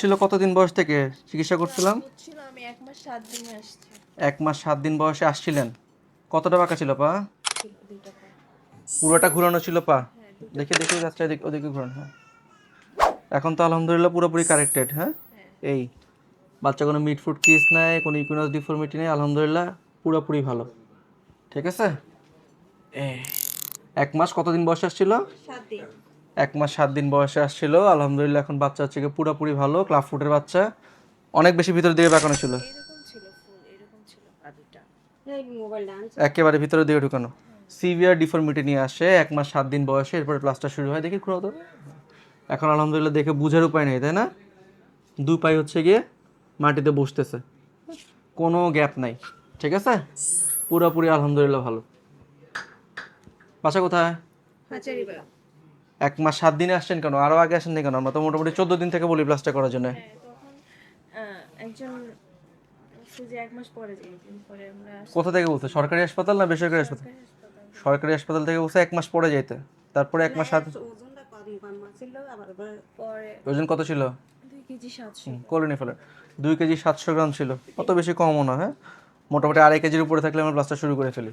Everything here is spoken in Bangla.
হচ্ছিল কতদিন বয়স থেকে চিকিৎসা করছিলাম? আমি এক মাস সাত দিনে আসছি। এক মাস সাত দিন বয়সে আসছিলেন। কতটা বাঁকা ছিল পা? ছিল পুরোটা ঘুরানো ছিল পা? হ্যাঁ দেখে দেখে যাচ্ছে ওদিকে ওদিকে ঘুরান হ্যাঁ। এখন তো আলহামদুলিল্লাহ পুরোপুরি কারেক্টেড হ্যাঁ? এই বাচ্চা কোনো মিড ফুড কিস নাই কোনো ইকুইনাস ডিফর্মিটি নেই আলহামদুলিল্লাহ পুরোপুরি ভালো। ঠিক আছে? এক মাস কতদিন বয়স আসছিল? সাত দিন। এক মাস সাত দিন বয়সে আসছিল আলহামদুলিল্লাহ এখন বাচ্চা হচ্ছে গিয়ে পুরোপুরি ভালো ক্লাব ফুটের বাচ্চা। অনেক বেশি ভিতরের দিকে বাঁকানো ছিল। একেবারে ভিতরের দিকে ঢুকানো। সিভিয়ার ডিফর্মিটি নিয়ে আসে এক মাস সাত দিন বয়সে এরপরে প্লাস্টার শুরু হয়। দেখি খুঁড়ো তো। এখন আলহামদুলিল্লাহ দেখে বুঝার উপায় নেই তাই না? দুই পাই হচ্ছে গিয়ে মাটিতে বসতেছে। কোনো গ্যাপ নাই ঠিক আছে? পুরোপুরি আলহামদুলিল্লাহ ভালো। বাসা কোথায়? এক মাস সাত দিনে আসছেন কেন? আরও আগে আসেন কেন? আমরা তো মোটামুটি চোদ্দ দিন থেকে বলি প্লাস্টার করার জন্য। হ্যাঁ তখন আহ, একজন সুজি এক মাস পরে যাই দিন পরে আমরা আসি কোথা থেকে বলছে? সরকারি হাসপাতাল না বেসরকারি হাসপাতাল? সরকারি হাসপাতাল থেকে বলছে এক মাস পরে যাইতে। তারপরে এক মাস সাত পরে। ওজন কত ছিল? দুই কেজি কলোনি ফেলেন দুই কেজি সাতশো গ্রাম ছিল। অত বেশি কমও না হ্যাঁ? মোটামুটি আড়াই কেজির উপরে থাকলে আমরা প্লাস্টার শুরু করে ফেলি।